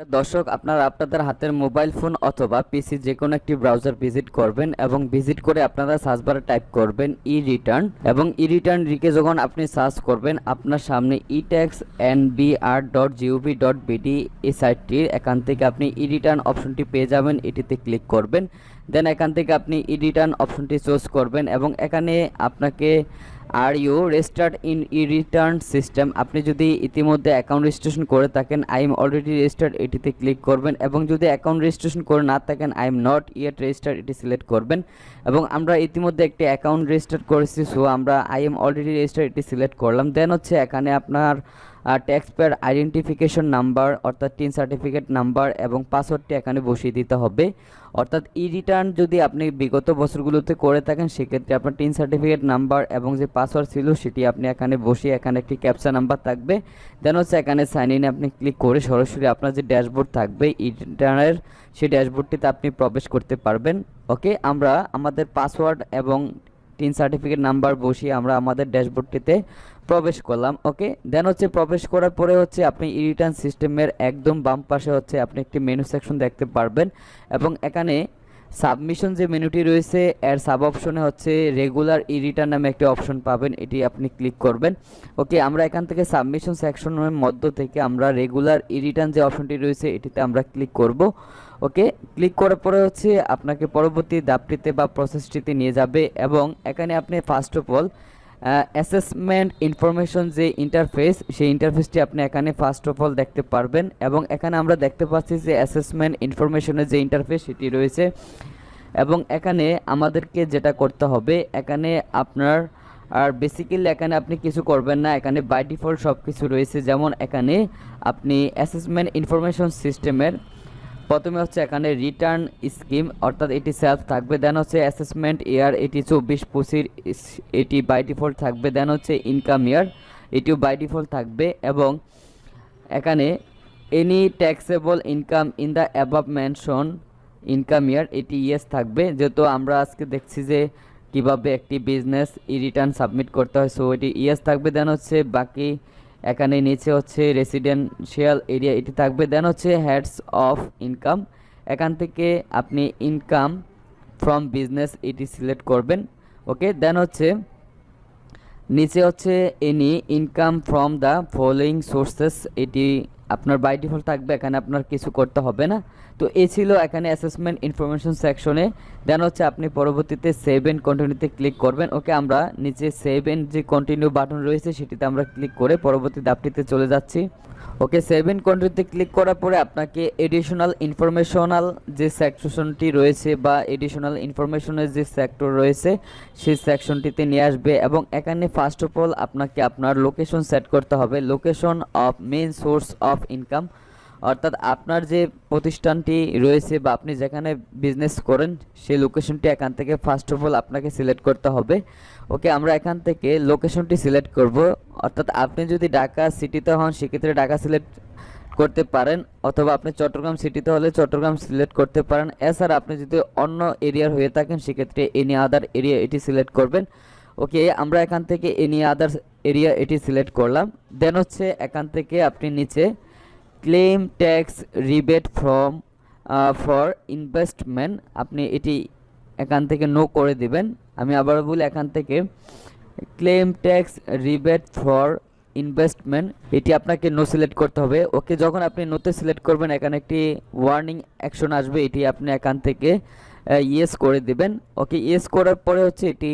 দর্শক, আপনারা আপনাদের হাতের মোবাইল ফোন অথবা পিসি যে কোনো একটি ব্রাউজার ভিজিট করবেন এবং ভিজিট করে আপনারা সার্চ বারে টাইপ করবেন ই রিটার্ন এবং ই রিটার্ন রিকে যখন আপনি সার্চ করবেন, আপনার সামনে e tax N B R dot GOV dot BD এই সাইটটির এখান থেকে আপনি ই রিটার্ন অপশনটি পেয়ে যাবেন, এটিতে ক্লিক করবেন। দেন এখান থেকে আপনি ই অপশনটি চুজ করবেন এবং এখানে আপনাকে are you registered in e return system আপনি যদি ইতিমধ্যে অ্যাকাউন্ট রেজিস্ট্রেশন করে থাকেন আই এম অলরেডি রেজিস্টার্ড এটিতে ক্লিক করবেন এবং যদি অ্যাকাউন্ট রেজিস্ট্রেশন করে না থাকেন I am not yet registered এটি সিলেক্ট করবেন এবং আমরা ইতিমধ্যে একটি অ্যাকাউন্ট রেজিস্টার করেছি সো আমরা আই এম অলরেডি রেজিস্টার্ড এটি সিলেক্ট করলাম। দেন হচ্ছে এখানে আপনার ট্যাক্স পেয়ার আইডেন্টিফিকেশন নাম্বার অর্থাৎ টিন সার্টিফিকেট নাম্বার এবং পাসওয়ার্ডটি এখানে বসিয়ে দিতে হবে। অর্থাৎ ই রিটার্ন যদি আপনি বিগত বছরগুলোতে করে থাকেন, সেক্ষেত্রে আপনার টিন সার্টিফিকেট নাম্বার এবং যে পাসওয়ার্ড ছিল, সেটি আপনি এখানে বসিয়ে এখানে একটি ক্যাপচা নাম্বার থাকবে। দেন হচ্ছে এখানে সাইন ইনে আপনি ক্লিক করে সরাসরি আপনার যে ড্যাশবোর্ড থাকবে ই রিটার্নের সেই ড্যাশবোর্ডটিতে আপনি প্রবেশ করতে পারবেন। ওকে আমরা আমাদের পাসওয়ার্ড এবং টিন সার্টিফিকেট নাম্বার বসিয়ে আমরা আমাদের ড্যাশবোর্ডটিতে প্রবেশ করলাম ওকে দেন হচ্ছে প্রবেশ করার পরে হচ্ছে আপনি ই রিটার্ন সিস্টেমের একদম বাম পাশে হচ্ছে আপনি একটি মেনু সেকশন দেখতে পারবেন এবং এখানে সাবমিশন যে মেনুটি রয়েছে, এর সাব অপশনে হচ্ছে রেগুলার ই রিটার্ন নামে একটি অপশন পাবেন, এটি আপনি ক্লিক করবেন ওকে আমরা এখান থেকে সাবমিশন সেকশনের মধ্য থেকে আমরা রেগুলার ই রিটার্ন যে অপশনটি রয়েছে, এটিতে আমরা ক্লিক করব ওকে? ক্লিক করার পরে হচ্ছে আপনাকে পরবর্তী ধাপটিতে বা প্রসেসটিতে নিয়ে যাবে এবং এখানে আপনি first of all assessment information যে ইন্টারফেস সেই ইন্টারফেসটি আপনি এখানে ফার্স্ট অফ অল দেখতে পারবেন এবং এখানে আমরা দেখতে পাচ্ছি যে অ্যাসেসমেন্ট ইনফরমেশনের যে ইন্টারফেস সেটি রয়েছে এবং এখানে আমাদেরকে যেটা করতে হবে, এখানে আপনার, আর বেসিক্যালি এখানে আপনি কিছু করবেন না, এখানে বাই ডিফল্ট সব কিছু রয়েছে। যেমন এখানে আপনি অ্যাসেসমেন্ট ইনফরমেশন সিস্টেমের প্রথমে হচ্ছে এখানে রিটার্ন স্কিম অর্থাৎ এটি সেলফ থাকবে দেন হচ্ছে অ্যাসেসমেন্ট ইয়ার এটি চব্বিশ, পঁচিশ, এটি বাই ডিফল্ট থাকবে দেন হচ্ছে ইনকাম ইয়ার এটিও বাই ডিফল্ট থাকবে, এবং এখানে any taxable income in the above mention income year এটি ইয়েস থাকবে। যেহেতু আমরা আজকে দেখছি যে কীভাবে একটি বিজনেস ই রিটার্ন সাবমিট করতে হয় সো এটি ইয়েস থাকবে দেন হচ্ছে বাকি এখানে নিচে হচ্ছে রেসিডেন্সিয়াল এরিয়া এটি থাকবে। দেন হচ্ছে হেডস অফ ইনকাম এখান থেকে আপনি ইনকাম ফ্রম বিজনেস এটি সিলেক্ট করবেন। ওকে দেন হচ্ছে নিচে হচ্ছে any income from the following sources এটি আপনার বাই ডিফল্ট থাকবে, এখানে আপনার কিছু করতে হবে না। তো এ ছিল এখানে অ্যাসেসমেন্ট ইনফরমেশন সেকশনে দেন হচ্ছে আপনি পরবর্তীতে সেভ এন্ড কন্টিনিউতে ক্লিক করবেন। ওকে আমরা নিচে সেভ এন্ড যে কন্টিনিউ বাটন রয়েছে, সেটিতে আমরা ক্লিক করে পরবর্তী ধাপটিতে চলে যাচ্ছি। ওকে সেভ এন্ড কন্টিনিউতে ক্লিক করার পরে আপনাকে এডিশনাল ইনফরমেশনাল যে সেকশনটি রয়েছে বা এডিশনাল ইনফরমেশনের যে সেক্টর রয়েছে, সেই সেকশনটিতে নিয়ে আসবে এবং এখানে ফার্স্ট অফ অল আপনাকে আপনার লোকেশন সেট করতে হবে। Location of main source of income অর্থাৎ আপনার যে প্রতিষ্ঠানটি রয়েছে বা আপনি যেখানে বিজনেস করেন, সেই লোকেশনটি এখান থেকে ফার্স্ট অফ অল আপনাকে সিলেক্ট করতে হবে। ওকে আমরা এখান থেকে লোকেশনটি সিলেক্ট করব। অর্থাৎ আপনি যদি ঢাকা সিটিতে হন, সেক্ষেত্রে ঢাকা সিলেক্ট করতে পারেন, অথবা আপনি চট্টগ্রাম সিটিতে হলে চট্টগ্রাম সিলেক্ট করতে পারেন। এছাড়া আপনি যদি অন্য এরিয়ার হয়ে থাকেন, সেক্ষেত্রে এনি আদার এরিয়া এটি সিলেক্ট করবেন। ওকে আমরা এখান থেকে এনি আদার এরিয়া এটি সিলেক্ট করলাম। দেন হচ্ছে এখান থেকে আপনি নিচে claim tax rebate from for investment আপনি এটি এখান থেকে নো করে দিবেন। আমি আবার বলি, এখান থেকে claim tax rebate for investment এটি আপনাকে নো সিলেক্ট করতে হবে। ওকে, যখন আপনি নোতে সিলেক্ট করবেন, এখানে একটি ওয়ার্নিং অ্যাকশন আসবে, এটি আপনি এখান থেকে ইয়েস করে দিবেন। ওকে ইয়েস করার পরে হচ্ছে এটি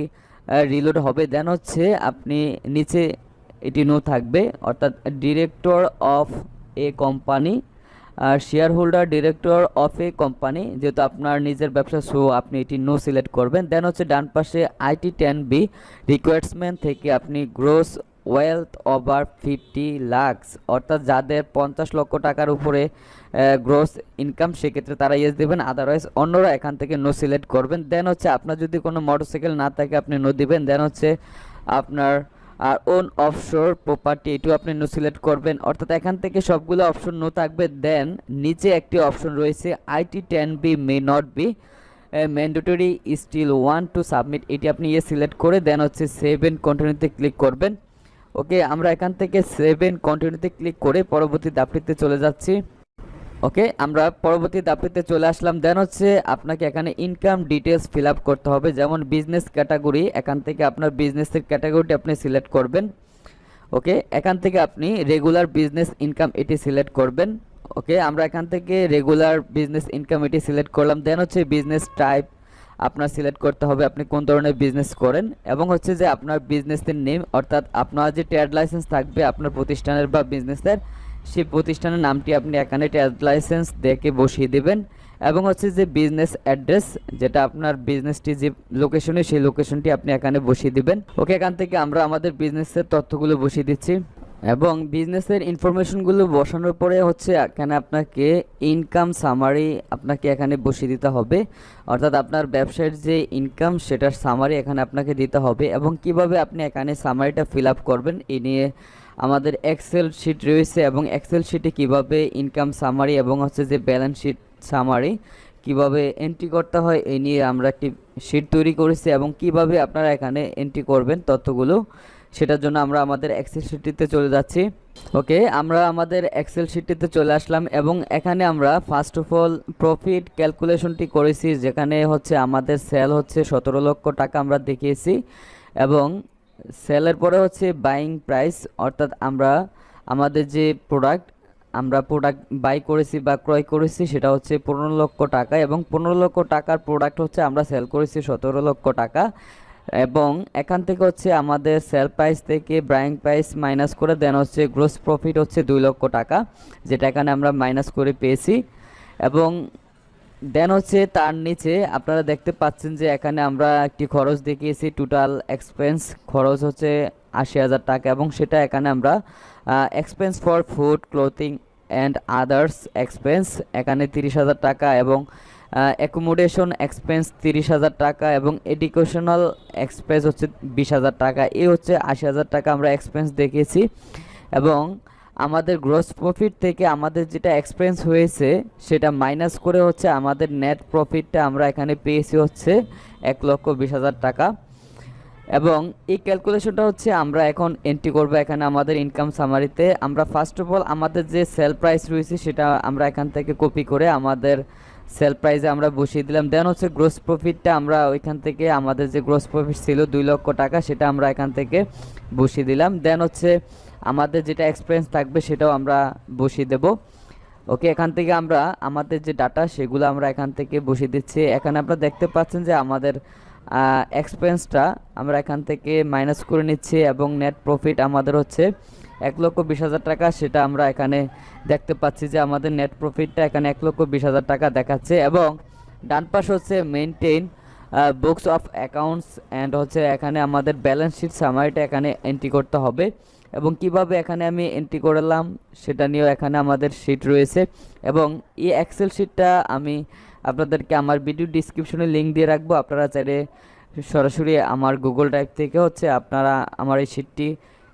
রিলোড হবে। দেন হচ্ছে আপনি নিচে এটি নো থাকবে, অর্থাৎ director of a company R shareholder director of a company যেহেতু আপনার নিজের ব্যবসা সো আপনি এটি নো সিলেক্ট করবেন। দেন হচ্ছে ডান পাশে আইটি টেন বি রিকোয়ারমেন্ট থেকে আপনি gross wealth over fifty lakhs অর্থাৎ যাদের পঞ্চাশ লক্ষ টাকার উপরে গ্রোস ইনকাম সেক্ষেত্রে তারা ইয়েস দেবেন। আদারওয়াইজ অন্যরা এখান থেকে নো সিলেক্ট করবেন। দেন হচ্ছে আপনার যদি কোনো মোটরসাইকেল না থাকে, আপনি নো দিবেন। দেন হচ্ছে আপনার আর ওন অফশোর প্রপার্টি এটিও আপনি নো সিলেক্ট করবেন। অর্থাৎ এখান থেকে সবগুলো অপশন নো থাকবে। দেন নিচে একটি অপশন রয়েছে IT ten B may not be mandatory still want to submit এটি আপনি ইয়ে সিলেক্ট করে দেন হচ্ছে সেভেন কন্টিনিউতে ক্লিক করবেন। ওকে আমরা এখান থেকে সেভেন কন্টিনিউতে ক্লিক করে পরবর্তী দাপটিতে চলে যাচ্ছি। ওকে, আমরা পরবর্তী ধাপটিতে চলে আসলাম। দেন হচ্ছে আপনাকে এখানে ইনকাম ডিটেলস ফিল করতে হবে, যেমন বিজনেস ক্যাটাগরি এখান থেকে আপনার বিজনেসের ক্যাটাগরিটি আপনি সিলেক্ট করবেন। ওকে, এখান থেকে আপনি রেগুলার বিজনেস ইনকাম এটি সিলেক্ট করবেন। ওকে, আমরা এখান থেকে রেগুলার বিজনেস ইনকাম এটি সিলেক্ট করলাম। দেন হচ্ছে বিজনেস টাইপ আপনার সিলেক্ট করতে হবে, আপনি কোন ধরনের বিজনেস করেন। এবং হচ্ছে যে আপনার বিজনেসের নেম অর্থাৎ আপনার যে ট্রেড লাইসেন্স থাকবে আপনার প্রতিষ্ঠানের বা বিজনেসের সেই প্রতিষ্ঠানের নামটি আপনি এখানে ট্রেড লাইসেন্স দেখে বসিয়ে দেবেন এবং হচ্ছে যে বিজনেস অ্যাড্রেস যেটা আপনার বিজনেসটি যে লোকেশনে সেই লোকেশনটি আপনি এখানে বসিয়ে দিবেন। ওকে এখান থেকে আমরা আমাদের বিজনেসের তথ্যগুলো বসিয়ে দিচ্ছি। এবং বিজনেসের ইনফরমেশনগুলো বসানোর পরে হচ্ছে এখানে আপনাকে ইনকাম সামারি আপনাকে এখানে বসিয়ে দিতে হবে। অর্থাৎ আপনার ব্যবসায়ের যে ইনকাম সেটার সামারি এখানে আপনাকে দিতে হবে। এবং কীভাবে আপনি এখানে সামারিটা ফিল আপ করবেন এই নিয়ে আমাদের এক্সেল শিট রয়েছে এবং এক্সেল শিটে কীভাবে ইনকাম সামারি এবং হচ্ছে যে ব্যালেন্স শিট সামারি কীভাবে এন্ট্রি করতে হয় এই নিয়ে আমরা একটি শিট তৈরি করেছি এবং কীভাবে আপনারা এখানে এন্ট্রি করবেন তথ্যগুলো, সেটার জন্য আমরা আমাদের এক্সেল শিটটিতে চলে যাচ্ছি। ওকে, আমরা আমাদের এক্সেল শিটটিতে চলে আসলাম এবং এখানে আমরা ফার্স্ট অফ অল প্রফিট ক্যালকুলেশনটি করেছি, যেখানে হচ্ছে আমাদের সেল হচ্ছে সতেরো লক্ষ টাকা আমরা দেখিয়েছি এবং সেলের পরে হচ্ছে বাইং প্রাইস অর্থাৎ আমরা আমাদের যে প্রোডাক্ট আমরা প্রোডাক্ট বাই করেছি বা ক্রয় করেছি, সেটা হচ্ছে পনেরো লক্ষ টাকা এবং পনেরো লক্ষ টাকার প্রোডাক্ট হচ্ছে আমরা সেল করেছি সতেরো লক্ষ টাকা এবং এখান থেকে হচ্ছে আমাদের সেল প্রাইস থেকে ব্রাইং প্রাইস মাইনাস করে দেন হচ্ছে গ্রোস প্রফিট হচ্ছে দুই লক্ষ টাকা, যেটা এখানে আমরা মাইনাস করে পেয়েছি এবং দেন হচ্ছে তার নিচে আপনারা দেখতে পাচ্ছেন যে এখানে আমরা একটি খরচ দেখিয়েছি। টোটাল এক্সপেন্স খরচ হচ্ছে আশি হাজার টাকা এবং সেটা এখানে আমরা expense for food clothing and others expense এখানে তিরিশ হাজার টাকা এবং অ্যাকোমোডেশন এক্সপেন্স তিরিশ হাজার টাকা এবং এডুকেশনাল এক্সপেন্স হচ্ছে বিশ হাজার টাকা। এই হচ্ছে আশি হাজার টাকা আমরা এক্সপেন্স দেখিয়েছি এবং আমাদের গ্রস প্রফিট থেকে আমাদের যেটা এক্সপেন্স হয়েছে, সেটা মাইনাস করে হচ্ছে আমাদের নেট প্রফিটটা আমরা এখানে পেয়েছি হচ্ছে এক লক্ষ বিশ হাজার টাকা। এবং এই ক্যালকুলেশনটা হচ্ছে আমরা এখন এন্ট্রি করব এখানে আমাদের ইনকাম সামারিতে আমরা ফার্স্ট অফ অল আমাদের যে সেল প্রাইস রয়েছে, সেটা আমরা এখান থেকে কপি করে আমাদের সেল প্রাইসে আমরা বসিয়ে দিলাম। দেন হচ্ছে গ্রোস প্রফিটটা আমরা ওইখান থেকে আমাদের যে গ্রোস প্রফিট ছিল দুই লক্ষ টাকা, সেটা আমরা এখান থেকে বসিয়ে দিলাম। দেন হচ্ছে আমাদের যেটা এক্সপিরিয়েন্স থাকবে সেটাও আমরা বসিয়ে দেব। ওকে এখান থেকে আমরা, আমাদের যে ডাটা সেগুলো আমরা এখান থেকে বসিয়ে দিচ্ছি। এখানে আপনারা দেখতে পাচ্ছেন যে আমাদের এক্সপেন্সটা আমরা এখান থেকে মাইনাস করে নিচ্ছি এবং নেট প্রফিট আমাদের হচ্ছে এক লক্ষ বিশ হাজার টাকা। সেটা আমরা এখানে দেখতে পাচ্ছি যে আমাদের নেট প্রফিটটা এখানে এক লক্ষ বিশ হাজার টাকা দেখাচ্ছে এবং ডান পাশ হচ্ছে maintain books of accounts and হচ্ছে এখানে আমাদের ব্যালেন্স শিট সামারিটা এখানে এন্ট্রি করতে হবে। এবং কীভাবে এখানে আমি এন্ট্রি করলাম, সেটা নিয়েও এখানে আমাদের শিট রয়েছে। এবং এই এক্সেল শিটটা আমি আপনাদেরকে আমার ভিডিও ডিসক্রিপশনে লিঙ্ক দিয়ে রাখব। আপনারা চাইলে সরাসরি আমার গুগল ড্রাইভ থেকে হচ্ছে আপনারা আমার এই শিটটি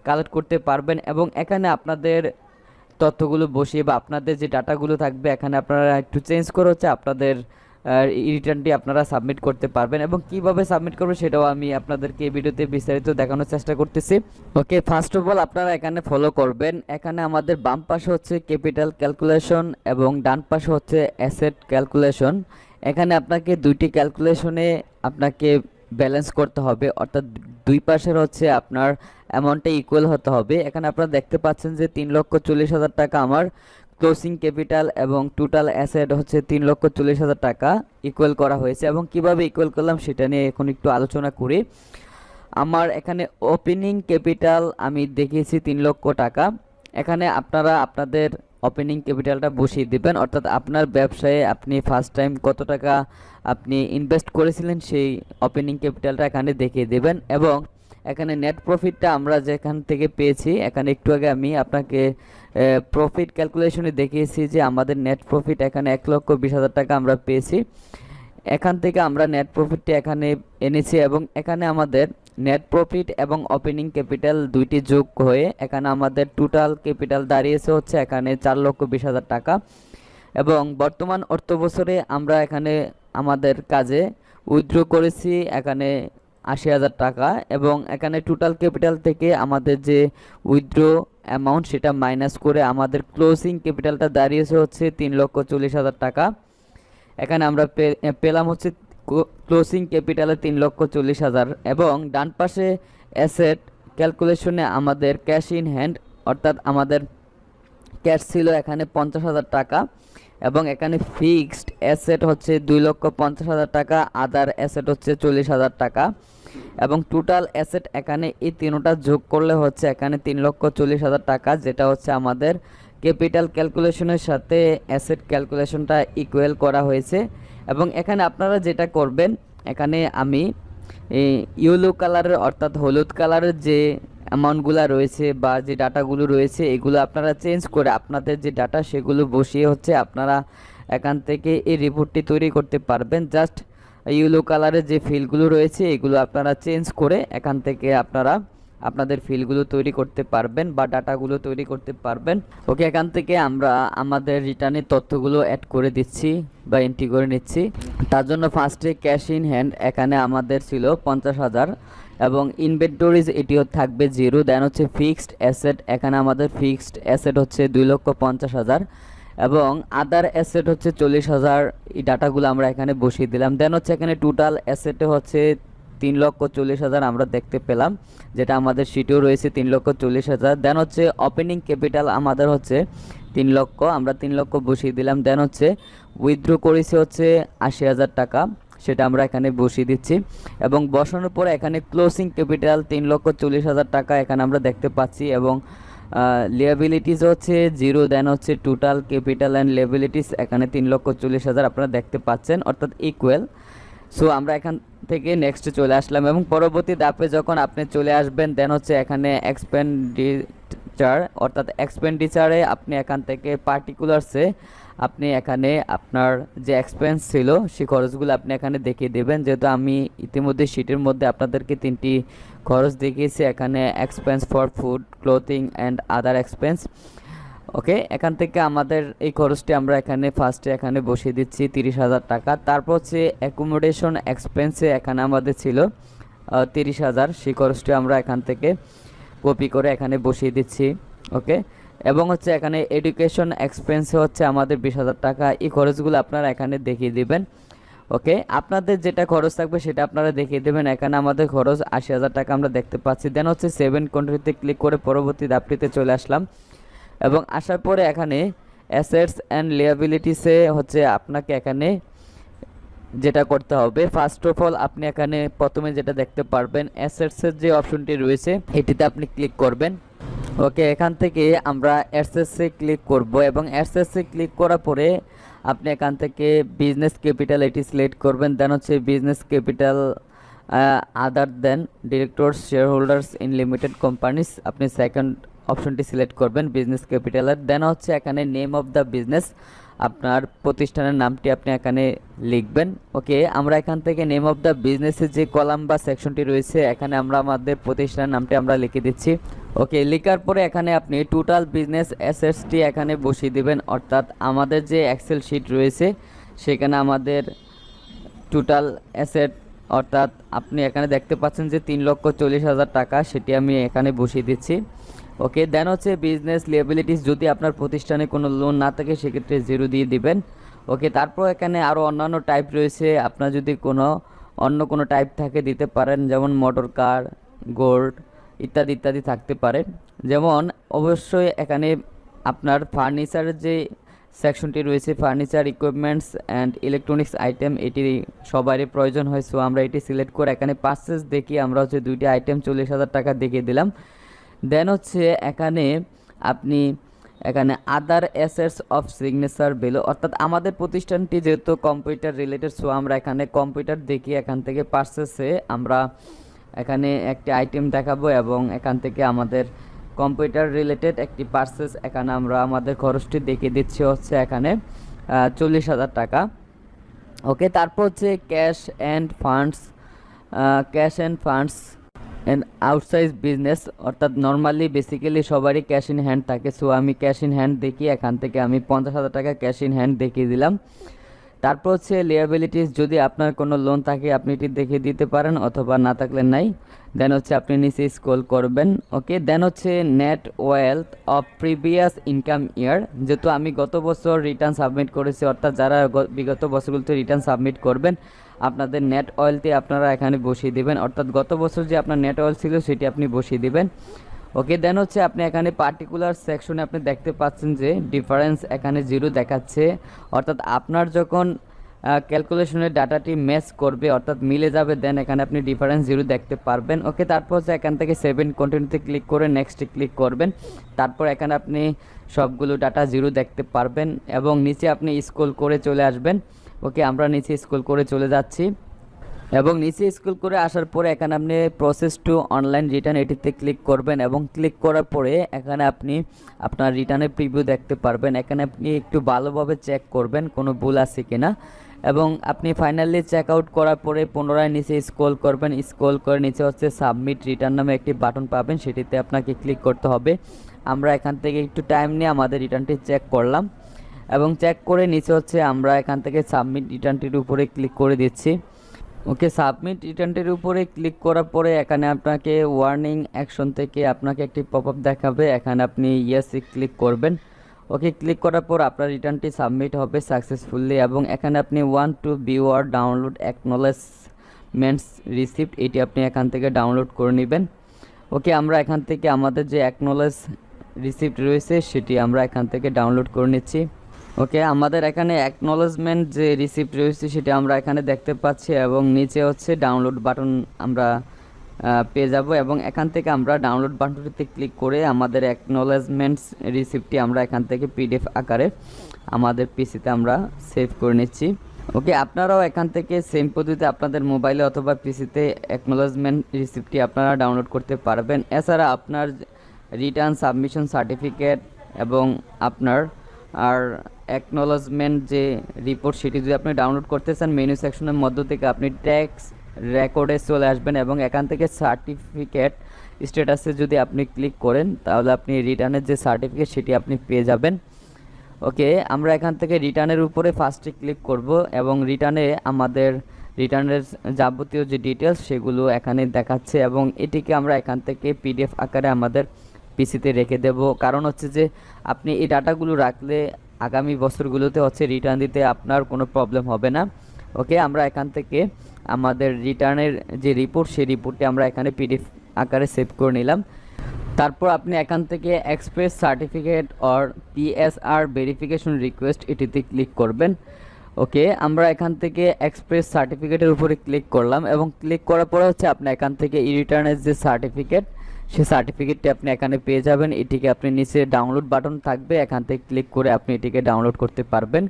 কালেক্ট করতে পারবেন এবং এখানে আপনাদের তথ্যগুলো বসিয়ে বা আপনাদের যে ডাটাগুলো থাকবে, এখানে আপনারা একটু চেঞ্জ করে হচ্ছে আপনাদের রিটার্নটি আপনারা সাবমিট করতে পারবেন এবং কীভাবে সাবমিট করবে সেটাও আমি আপনাদেরকে এই ভিডিওতে বিস্তারিত দেখানোর চেষ্টা করতেছি। ওকে ফার্স্ট অফ অল আপনারা এখানে ফলো করবেন। এখানে আমাদের বাম পাশে হচ্ছে ক্যাপিটাল ক্যালকুলেশন এবং ডান পাশে হচ্ছে অ্যাসেট ক্যালকুলেশন এখানে আপনাকে দুইটি ক্যালকুলেশনে আপনাকে ব্যালেন্স করতে হবে, অর্থাৎ দুই পাশের হচ্ছে আপনার অ্যামাউন্টটা ইকুয়াল হতে হবে। এখানে আপনারা দেখতে পাচ্ছেন যে তিন লক্ষ চল্লিশ হাজার টাকা আমার ক্লোজিং ক্যাপিটাল এবং টোটাল অ্যাসেট হচ্ছে তিন লক্ষ চল্লিশ হাজার টাকা ইকুয়াল করা হয়েছে এবং কীভাবে ইকুয়াল করলাম সেটা নিয়ে এখন একটু আলোচনা করি। আমার এখানে ওপেনিং ক্যাপিটাল আমি দেখিয়েছি তিন লক্ষ টাকা। এখানে আপনারা আপনাদের ওপেনিং ক্যাপিটালটা বসিয়ে দেবেন। অর্থাৎ আপনার ব্যবসায়ে আপনি ফার্স্ট টাইম কত টাকা আপনি ইনভেস্ট করেছিলেন সেই ওপেনিং ক্যাপিটালটা এখানে দেখিয়ে দেবেন এবং এখানে নেট প্রফিটটা আমরা যেখান থেকে পেয়েছি, এখানে একটু আগে আমি আপনাকে প্রফিট ক্যালকুলেশনে দেখিয়েছি যে আমাদের নেট প্রফিট এখানে এক লক্ষ বিশ হাজার টাকা আমরা পেয়েছি। এখান থেকে আমরা নেট প্রফিটটি এখানে এনেছি এবং এখানে আমাদের নেট প্রফিট এবং ওপেনিং ক্যাপিটাল দুইটি যোগ হয়ে এখানে আমাদের টোটাল ক্যাপিটাল দাঁড়িয়েছে হচ্ছে এখানে চার লক্ষ বিশ হাজার টাকা। এবং বর্তমান অর্থ বছরে আমরা এখানে আমাদের কাজে উইথড্র করেছি, এখানে আশি হাজার টাকা এবং এখানে টোটাল ক্যাপিটাল থেকে আমাদের যে উইথড্র অ্যামাউন্ট সেটা মাইনাস করে আমাদের ক্লোজিং ক্যাপিটালটা দাঁড়িয়েছে হচ্ছে তিন লক্ষ চল্লিশ হাজার টাকা। এখানে আমরা পেলাম হচ্ছে ক্লোজিং ক্যাপিটালে তিন লক্ষ চল্লিশ হাজার এবং ডান পাশে অ্যাসেট ক্যালকুলেশনে আমাদের ক্যাশ ইন হ্যান্ড অর্থাৎ আমাদের ক্যাশ ছিল এখানে পঞ্চাশ হাজার টাকা এবং এখানে ফিক্সড অ্যাসেট হচ্ছে দুই লক্ষ পঞ্চাশ হাজার টাকা আদার অ্যাসেট হচ্ছে চল্লিশ হাজার টাকা। এবং টোটাল অ্যাসেট এখানে এই তিনোটা যোগ করলে হচ্ছে এখানে তিন লক্ষ চল্লিশ হাজার টাকা, যেটা হচ্ছে আমাদের ক্যাপিটাল ক্যালকুলেশনের সাথে অ্যাসেট ক্যালকুলেশনটা ইকুয়াল করা হয়েছে। এবং এখানে আপনারা যেটা করবেন, এখানে আমি ইয়েলো কালারের অর্থাৎ হলুদ কালারের যে অ্যামাউন্টগুলো রয়েছে বা যে ডাটাগুলো রয়েছে, এগুলো আপনারা চেঞ্জ করে আপনাদের যে ডাটা সেগুলো বসিয়ে হচ্ছে আপনারা এখান থেকে এই রিপোর্টটি তৈরি করতে পারবেন। জাস্ট ইয়েলো কালারের যে ফিলগুলো রয়েছে, এগুলো আপনারা চেঞ্জ করে এখান থেকে আপনারা আপনাদের ফিলগুলো তৈরি করতে পারবেন বা ডাটাগুলো তৈরি করতে পারবেন। ওকে, এখান থেকে আমরা আমাদের রিটার্নের তথ্যগুলো অ্যাড করে দিচ্ছি বা এন্ট্রি করে নিচ্ছি। তার জন্য ফার্স্টে ক্যাশ ইন হ্যান্ড এখানে আমাদের ছিল পঞ্চাশ হাজার এবং ইনভেন্টরিজ এটিও থাকবে জিরো দেন হচ্ছে ফিক্সড অ্যাসেট এখানে আমাদের ফিক্সড অ্যাসেট হচ্ছে দুই লক্ষ পঞ্চাশ হাজার। এবং আদার অ্যাসেট হচ্ছে চল্লিশ হাজার। এই ডাটাগুলো আমরা এখানে বসিয়ে দিলাম। দেন হচ্ছে এখানে টোটাল অ্যাসেটে হচ্ছে তিন লক্ষ চল্লিশ হাজার আমরা দেখতে পেলাম, যেটা আমাদের সিটিও রয়েছে তিন লক্ষ চল্লিশ হাজার। দেন হচ্ছে ওপেনিং ক্যাপিটাল আমাদের হচ্ছে তিন লক্ষ। আমরা তিন লক্ষ বসিয়ে দিলাম। দেন হচ্ছে উইথড্র করেছি হচ্ছে আশি হাজার টাকা, সেটা আমরা এখানে বসিয়ে দিচ্ছি। এবং বসানোর পরে এখানে ক্লোজিং ক্যাপিটাল তিন লক্ষ চল্লিশ হাজার টাকা এখানে আমরা দেখতে পাচ্ছি। এবং লিয়াবিলিটিস হচ্ছে জিরো দেন হচ্ছে টোটাল ক্যাপিটাল অ্যান্ড লিয়াবিলিটিস এখানে তিন লক্ষ চল্লিশ হাজার আপনারা দেখতে পাচ্ছেন, অর্থাৎ ইকুয়াল সো আমরা এখান থেকে নেক্সটে চলে আসলাম এবং পরবর্তী ধাপে যখন আপনি চলে আসবেন দেন হচ্ছে এখানে এক্সপেন্ডিচার অর্থাৎ এক্সপেন্ডিচারে আপনি এখান থেকে পার্টিকুলারসে আপনি এখানে আপনার যে এক্সপেন্স ছিল সেই খরচগুলো আপনি এখানে দেখিয়ে দেবেন। যেহেতু আমি ইতিমধ্যে শিটের মধ্যে আপনাদেরকে তিনটি খরচ দেখিয়েছি, এখানে expense for food clothing and other expense okay, এখান থেকে আমাদের এই খরচটি আমরা এখানে ফার্স্টে এখানে বসিয়ে দিচ্ছি তিরিশ হাজার টাকা। তারপর হচ্ছে অ্যাকোমোডেশন এক্সপেন্সে এখানে আমাদের ছিল তিরিশ হাজার। সেই খরচটি আমরা এখান থেকে কপি করে এখানে বসিয়ে দিচ্ছি, ওকে? এবং হচ্ছে এখানে এডুকেশন এক্সপেন্সে হচ্ছে আমাদের বিশ হাজার টাকা। এই খরচগুলো আপনারা এখানে দেখিয়ে দিবেন। ওকে? আপনাদের যেটা খরচ থাকবে সেটা আপনারা দেখিয়ে দেবেন। এখানে আমাদের খরচ আশি হাজার টাকা আমরা দেখতে পাচ্ছি। দেন হচ্ছে সেভেন কন্ট্রিতে ক্লিক করে পরবর্তী ধাপটিতে চলে আসলাম। এবং আসার পরে এখানে অ্যাসেটস অ্যান্ড লিয়াবিলিটিসে হচ্ছে আপনাকে এখানে যেটা করতে হবে। ফার্স্ট অফ অল আপনি এখানে প্রথমে যেটা দেখতে পারবেন অ্যাসেটসের যে অপশনটি রয়েছে, এটিতে আপনি ক্লিক করবেন। ওকে, এখান থেকে আমরা অ্যাসেসে ক্লিক করব এবং অ্যাসেসে ক্লিক করার পরে আপনি এখান থেকে বিজনেস ক্যাপিটাল এটি সিলেক্ট করবেন দেন হচ্ছে business capital other than directors shareholders in limited companies আপনি সেকেন্ড অপশনটি সিলেক্ট করবেন বিজনেস ক্যাপিটালের দেন হচ্ছে এখানে নেম অফ দ্য বিজনেস আপনার প্রতিষ্ঠানের নামটি আপনি এখানে লিখবেন। ওকে, আমরা এখান থেকে নেম অফ দ্য বিজনেসের যে কলাম বা সেকশনটি রয়েছে, এখানে আমরা আমাদের প্রতিষ্ঠানের নামটি আমরা লিখে দিচ্ছি। ওকে, লেখার পরে এখানে আপনি টোটাল বিজনেস অ্যাসেটসটি এখানে বসিয়ে দিবেন। অর্থাৎ আমাদের যে এক্সেল শিট রয়েছে, সেখানে আমাদের টোটাল অ্যাসেট অর্থাৎ আপনি এখানে দেখতে পাচ্ছেন যে তিন লক্ষ চল্লিশ হাজার টাকা সেটি আমি এখানে বসিয়ে দিচ্ছি। ওকে দেন হচ্ছে বিজনেস লিয়েবিলিটিস যদি আপনার প্রতিষ্ঠানে কোনো লোন না থাকে, সেক্ষেত্রে জিরো দিয়ে দিবেন। ওকে, তারপর এখানে আরও অন্যান্য টাইপ রয়েছে। আপনার যদি কোনো, অন্য কোনো টাইপ থাকে, দিতে পারেন, যেমন মোটর কার গোল্ড ইত্যাদি ইত্যাদি থাকতে পারে। যেমন, অবশ্যই এখানে আপনার ফার্নিচারের যে সেকশনটি রয়েছে furniture equipments and electronics item এটি সবারই প্রয়োজন হয়। সো আমরা এটি সিলেক্ট করে এখানে পার্সেস দেখি। আমরা হচ্ছে দুইটি আইটেম চল্লিশ হাজার টাকা দেখিয়ে দিলাম। দেন হচ্ছে এখানে আপনি এখানে other assets of signature below অর্থাৎ আমাদের প্রতিষ্ঠানটি যেহেতু কম্পিউটার রিলেটেড সো আমরা এখানে কম্পিউটার দেখি, এখান থেকে পার্সেসে আমরা এখানে একটি আইটেম দেখাবো এবং এখান থেকে আমাদের কম্পিউটার রিলেটেড একটি পার্সেস এখানে আমরা আমাদের খরচটি দেখিয়ে দিচ্ছি হচ্ছে এখানে চল্লিশ হাজার টাকা। ওকে তারপর হচ্ছে cash and funds cash and funds and outside business অর্থাৎ নর্মালি বেসিক্যালি সবারই ক্যাশ ইন হ্যান্ড থাকে। সো আমি ক্যাশ ইন হ্যান্ড দেখি, এখান থেকে আমি পঞ্চাশ হাজার টাকা ক্যাশ ইন হ্যান্ড দেখিয়ে দিলাম। তারপর হচ্ছে লিয়াবিলিটিস যদি আপনার কোনো লোন থাকে, আপনি এটি দেখে দিতে পারেন অথবা না থাকলে নাই। দেন হচ্ছে আপনি নিচে স্ক্রল করবেন ওকে দেন হচ্ছে net wealth of previous income year যেহেতু আমি গত বছর রিটার্ন সাবমিট করেছি, অর্থাৎ যারা বিগত বছরগুলোতে রিটার্ন সাবমিট করবেন, আপনাদের নেট অয়েলটি আপনারা এখানে বসিয়ে দিবেন। অর্থাৎ গত বছর যে আপনার নেট অয়েল ছিল, সেটি আপনি বসিয়ে দিবেন। ওকে দেন হচ্ছে আপনি এখানে পার্টিকুলার সেকশনে আপনি দেখতে পাচ্ছেন যে ডিফারেন্স এখানে জিরো দেখাচ্ছে। অর্থাৎ আপনার যখন ক্যালকুলেশনের ডাটাটি ম্যাচ করবে, অর্থাৎ মিলে যাবে দেন এখানে আপনি ডিফারেন্স জিরো দেখতে পারবেন। ওকে তারপর হচ্ছে এখান থেকে সেভেন কন্টিনিউতে ক্লিক করে নেক্সটে ক্লিক করবেন। তারপর এখানে আপনি সবগুলো ডাটা জিরো দেখতে পারবেন এবং নিচে আপনি স্ক্রল করে চলে আসবেন। ওকে আমরা নিচে স্ক্রল করে চলে যাচ্ছি। এবং নিচে স্ক্রল করে আসার পরে এখানে আপনি প্রসেস টু অনলাইন রিটার্ন এটিতে ক্লিক করবেন এবং ক্লিক করার পরে এখানে আপনি আপনার রিটার্নের প্রিভিউ দেখতে পারবেন। এখানে আপনি একটু ভালোভাবে চেক করবেন কোনো ভুল আছে কি না এবং আপনি ফাইনালি চেক আউট করার পরে পুনরায় নিচে স্ক্রল করবেন। স্ক্রল করে নিচে হচ্ছে সাবমিট রিটার্ন নামে একটি বাটন পাবেন। সেটিতে আপনাকে ক্লিক করতে হবে। আমরা এখান থেকে একটু টাইম নিয়ে আমাদের রিটার্নটি চেক করলাম। এবং চেক করে নিচে হচ্ছে আমরা এখান থেকে সাবমিট রিটার্নটির উপরে ক্লিক করে দিচ্ছি। ওকে সাবমিট রিটার্নটির উপরে ক্লিক করার পরে এখানে আপনাকে ওয়ার্নিং অ্যাকশন থেকে আপনাকে একটি পপ আপ দেখাবে। এখানে আপনি ইয়েসে ক্লিক করবেন। ওকে ক্লিক করার পর আপনার রিটার্নটি সাবমিট হবে সাকসেসফুলি এবং এখানে আপনি ওয়ান টু আর ডাউনলোড অ্যাকনোলেজমেন্টস রিসিপ্ট এটি আপনি এখান থেকে ডাউনলোড করে নেবেন। ওকে, আমরা এখান থেকে আমাদের যে অ্যাকনোলেজ রিসিপ্ট রয়েছে, সেটি আমরা এখান থেকে ডাউনলোড করে নিচ্ছি। ওকে আমাদের এখানে অ্যাকনোলেজমেন্ট যে রিসিপ্ট রয়েছে সেটা আমরা এখানে দেখতে পাচ্ছি এবং নিচে হচ্ছে ডাউনলোড বাটন আমরা পেয়ে যাব এবং এখান থেকে আমরা ডাউনলোড বাটনটিতে ক্লিক করে আমাদের অ্যাকনোলেজমেন্টস রিসিপ্টটি আমরা এখান থেকে পিডিএফ আকারে আমাদের পিসিতে আমরা সেভ করে নিচ্ছি। ওকে আপনারাও এখান থেকে সেম পদ্ধতিতে আপনাদের মোবাইলে অথবা পিসিতে অ্যাকনোলেজমেন্ট রিসিপ্টটি আপনারা ডাউনলোড করতে পারবেন। এছাড়া আপনার রিটার্ন সাবমিশন সার্টিফিকেট এবং আপনার আর অ্যাকনোলজমেন্ট যে রিপোর্ট সেটি যদি আপনি ডাউনলোড করতে চান মেনু সেকশনের মধ্য থেকে আপনি ট্যাক্স রেকর্ডে চলে আসবেন এবং এখান থেকে সার্টিফিকেট স্ট্যাটাসে যদি আপনি ক্লিক করেন, তাহলে আপনি রিটার্নের যে সার্টিফিকেট সেটি আপনি পেয়ে যাবেন। ওকে আমরা এখান থেকে রিটার্নের উপরে ফার্স্টে ক্লিক করব এবং রিটার্নে আমাদের রিটার্নের যাবতীয় যে ডিটেলস সেগুলো এখানে দেখাচ্ছে এবং এটিকে আমরা এখান থেকে পিডিএফ আকারে আমাদের পিসিতে রেখে দেব। কারণ হচ্ছে যে, আপনি এই ডাটাগুলো রাখলে আগামী বছরগুলোতে হচ্ছে রিটার্ন দিতে আপনার কোনো প্রবলেম হবে না। ওকে আমরা এখান থেকে আমাদের রিটার্নের যে রিপোর্ট সেই রিপোর্টটি আমরা এখানে পিডিএফ আকারে সেভ করে নিলাম। তারপর আপনি এখান থেকে express certificate or PSR verification request এটিতে ক্লিক করবেন। ওকে আমরা এখান থেকে এক্সপ্রেস সার্টিফিকেটের উপরে ক্লিক করলাম এবং ক্লিক করার পরে হচ্ছে আপনি এখান থেকে ই রিটার্নের যে সার্টিফিকেট সেই সার্টিফিকেটটি আপনি এখানে পেয়ে যাবেন। এটিকে আপনি নিচে ডাউনলোড বাটন থাকবে। এখান থেকে ক্লিক করে আপনি এটিকে ডাউনলোড করতে পারবেন।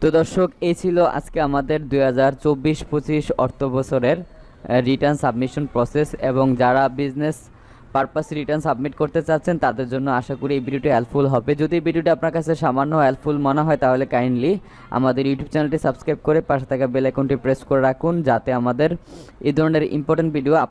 তো দর্শক, এই ছিল আজকে আমাদের দুই হাজার চব্বিশ পঁচিশ অর্থ বছরের রিটার্ন সাবমিশন প্রসেস এবং যারা বিজনেস পারপাস রিটার্ন সাবমিট করতে চাচ্ছেন, তাদের জন্য আশা করি এই ভিডিওটি হেল্পফুল হবে। যদি এই ভিডিওটি আপনার কাছে সামান্য হেল্পফুল মনে হয়, তাহলে কাইন্ডলি আমাদের ইউটিউব চ্যানেলটি সাবস্ক্রাইব করে পাশে থাকা বেল আইকনটি প্রেস করে রাখুন, যাতে আমাদের এই ধরনের ইম্পর্টেন্ট ভিডিও